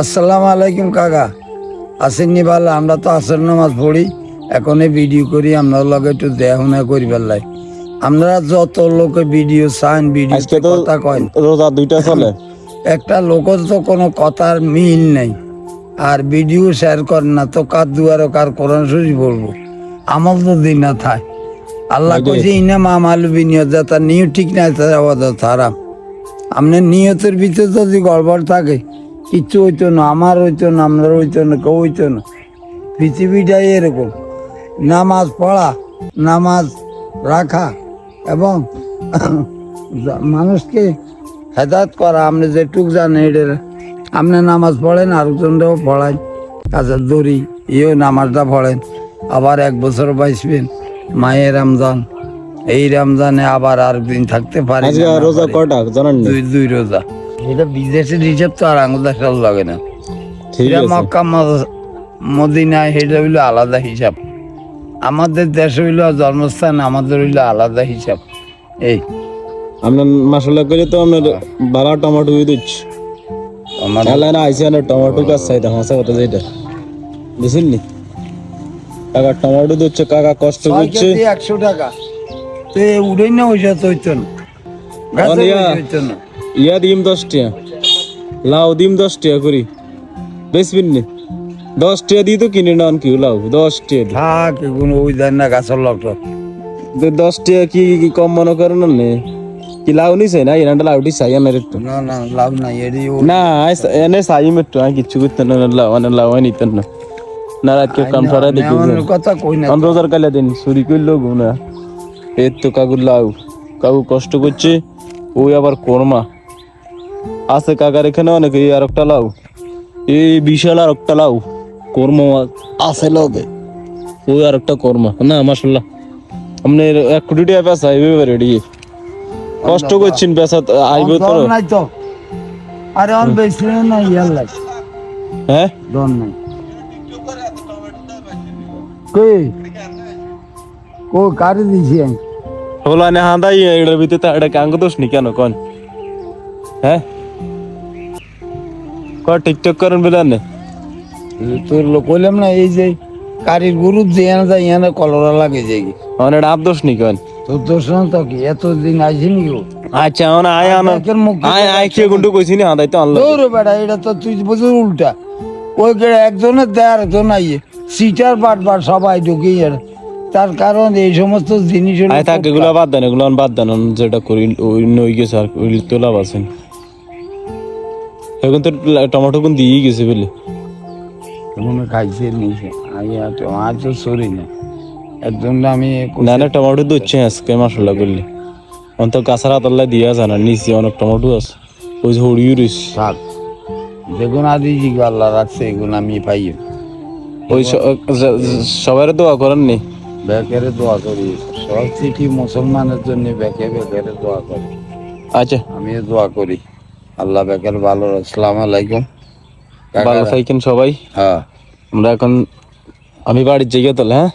আসসালামু আলাইকুম কাকা। আসেননি ভালো আমরা তো আসর নামাজ পড়ি। এখন ভিডিও করি আপনার লগে একটু দেহনা করি পেলাই আমরা যত লোকে ভিডিও চান ভিডিও কথা কয় রোজা দুইটা চলে। একটা লোকের তো কোনো কথার মিল নেই। আর ভিডিও শেয়ার করে না তো কার দুয়ারে কার কোরআন শরীফ বলব? আমার তো দিন না থায় আল্লাহ। কইছে ইনা মা মালু বিনিয়োগ তার নিয়ত ঠিক নাই তার আবাদ হারাম। আপনার নিয়তের ভিতরে যদি গড়বড় থাকে কিচ্ছু হইতো না আমার হইতো না আপনার হইতো না কেউ হইতো না। পৃথিবীটাই এরকম। নামাজ পড়া নামাজ রাখা এবং মানুষকে হেদায়ত করা আপনি যেটুক জানেন এটার আপনি নামাজ পড়েন আরেকজনটাও পড়ায়। কাজের দড়ি ইও নামাজটা পড়েন। আবার এক বছর বাঁচবেন মায়ের রমজান। এই রমজানে আবার আর দিন থাকতে পারি। রোজা জানেন দুই দুই রোজা। এটা বিদেশের হিসাব তো আর আঙুল দেখার লাগে না। ঠিক এটা মক্কা মদিনা সেটা হইল আলাদা হিসাব। আমাদের দেশ হইল জন্মস্থান আমাদের হইল আলাদা হিসাব। এই। আপনার মশলা করে তো আপনার বালা টমেটো দিয়ে দিচ্ছি। আমার আইসি না টমেটো গাছ চাইতাম হাসা কথা যেটা। বুঝলেন নি? কাকা টমেটো দিচ্ছে কাকা কষ্ট করছে। একশো টাকা। তো উড়ে না ওইসা তো হইতো না না ইয়া দিম দশ টাকা লাউ দিম দশ টাকা করি। বেসবিন নি দশ টাকা দিয়ে তো কিনে নেন কি লাউ দশ দিয়ে। থাক এগুলো ওই দেন না গাছের লকটা তো। দশ টাকা কি কি কম মনে করেন না নে? কি লাউ নিছে? না এনাটা লাউটি চাই আমার একটু। না না লাভ নাই এটি না এনে চাই একটু আমি কিচ্ছু করতে না লাউ মানে লাউ নিতেন না। না রাতকে কাম সরাই দেখি কথা কই না। পনেরো হাজার কালে দিন চুরি করল গুনা। এর তো কাকুর লাউ। কাকু কষ্ট করছে ওই আবার কর্মা। আছে কাকার এখানে অনেক এই আর একটা লাউ এই বিশাল আর একটা লাউ কর্ম আছে লগে। ওই আর একটা কর্মা। না মাসাল্লাহ আপনি এক কোটি টাকা পেঁচা আইবে রেডি কষ্ট করছেন পেঁচা আইব তো তো। আরে অন বেশি না ইয়ার লাগে। হ্যাঁ? দর নাই। কই? কো কারে দিছি আমি? হলো না হাঁদাই এটার ভিতরে এটা কাঙ্গ দোষ নি কেন কন? হ্যাঁ? ক টিকটক করেন বেলান তোর লোক কইলাম না এই যে কারির গুরু যে না যায় কলরা লাগে আমার এটা আপ দোষ নি কন তোর দোষ না তো কি? এতদিন আইসিনি ও। আচ্ছা আয় আনো আয় আয় কে গুন্ডু কইছি নি হাঁদাই তো আনলো। দৌড় বেটা এটা তো তুই বুঝে উল্টা। ওই গেড়ে একজনের দেয় আরেকজন আইয়ে সিটার বাট বাট সবাই যাবে। তার কারণ এই সমস্ত জিনিস আয় থাক এগুলো বাদ দেন এগুলো বাদ দেন যেটা করি ওই নই গেছে আর ওই তো লাভ আছে এখন তো টমেটো কোন দিয়ে গেছে বলে মনে খাইছে নিছে আইয়া তো আজ তো সরি না একজন আমি না না টমেটো দিচ্ছে আজকে মশলা করলে। অন্ত কাঁচার হাতল্লা দিয়া জানা নিচে অনেক টমেটো আছে। ওই যে হড়িও রইছে থাক। দেখুন আদি জিগো আল্লাহ রাখছে এগুলো আমি পাই ওই সবাই দোয়া করেন নি? বেকেরে দোয়া করি। সব চিঠি মুসলমানের জন্য বেকে বেকেরে দোয়া করি। আচ্ছা। আমি দোয়া করি। আল্লাহ বেকার ভালো আসসালাম আলাইকুম। ভালো থাকেন সবাই। হ্যাঁ। আমরা এখন আমি বাড়ির জায়গা তাহলে হ্যাঁ?